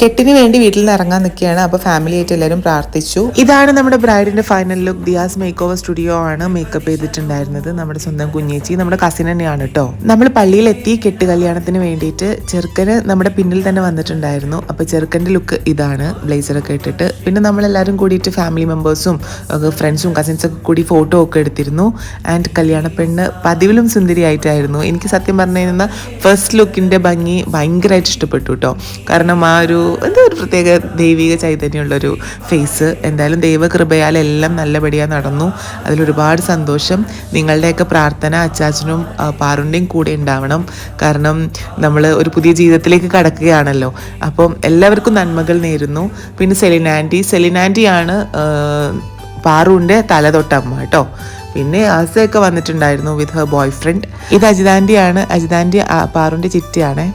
കെട്ടിന് വേണ്ടി വീട്ടിൽ നിന്ന് ഇറങ്ങാൻ നിൽക്കുകയാണ്. അപ്പോൾ ഫാമിലി ആയിട്ട് എല്ലാവരും പ്രാർത്ഥിച്ചു. ഇതാണ് നമ്മുടെ ബ്രൈഡിന്റെ final look Diya's makeover studio ആണ് മേക്കപ്പ് ചെയ്തിട്ടുണ്ടായിരുന്നത്. നമ്മുടെ സ്വന്തം കുഞ്ഞേച്ചി നമ്മുടെ കസിൻ തന്നെയാണ് കേട്ടോ നമ്മൾ പള്ളിയിൽ എത്തി കെട്ട് കല്യാണത്തിന് വേണ്ടിയിട്ട് ചെറുക്കന് നമ്മുടെ പിന്നിൽ തന്നെ വന്നിട്ടുണ്ടായിരുന്നു. അപ്പോൾ ചെറുക്കന്റെ ലുക്ക് ഇതാണ്. ബ്ലേസർ ഒക്കെ ഇട്ടിട്ട്. പിന്നെ നമ്മളെല്ലാവരും കൂടിയിട്ട് ഫാമിലി മെമ്പേഴ്സും ഫ്രണ്ട്സും കസിൻസ് ഒക്കെ കൂടി ഫോട്ടോ ഒക്കെ എടുത്തിരുന്നു. ആൻഡ് കല്യാണ പെണ്ണ് പതിവിലും സുന്ദരിയായിട്ടായിരുന്നു. എനിക്ക് സത്യം പറഞ്ഞു കഴിഞ്ഞാൽ ഫസ്റ്റ് ലുക്കിന്റെ ഭംഗി ഭയങ്കരമായിട്ട് ഇഷ്ടപ്പെട്ടു കേട്ടോ കാരണം ആ ഒരു എന്താ ഒരു പ്രത്യേക ദൈവിക ചൈതന്യമുള്ളൊരു ഫേസ് എന്തായാലും ദൈവകൃപയാൽ എല്ലാം നല്ലപടിയാണ് നടന്നു. അതിലൊരുപാട് സന്തോഷം. നിങ്ങളുടെയൊക്കെ പ്രാർത്ഥന അച്ചാച്ചനും പാറുണ്ടിയും കൂടെ ഉണ്ടാവണം. കാരണം നമ്മൾ ഒരു പുതിയ ജീവിതത്തിലേക്ക് കടക്കുകയാണല്ലോ. അപ്പം എല്ലാവർക്കും നന്മകൾ നേരുന്നു. പിന്നെ സെലിനാന്റി സെലിനാന്റിയാണ് പാറുവിന്റെ തലതൊട്ടമ്മ കേട്ടോ പിന്നെ ആസയൊക്കെ വന്നിട്ടുണ്ടായിരുന്നു വിത്ത് ഹർ ബോയ് ഫ്രണ്ട് ഇത് അജിതാന്റെ ആണ് അജിതാന്റെ പാറുന്റെ ചിറ്റയാണേ.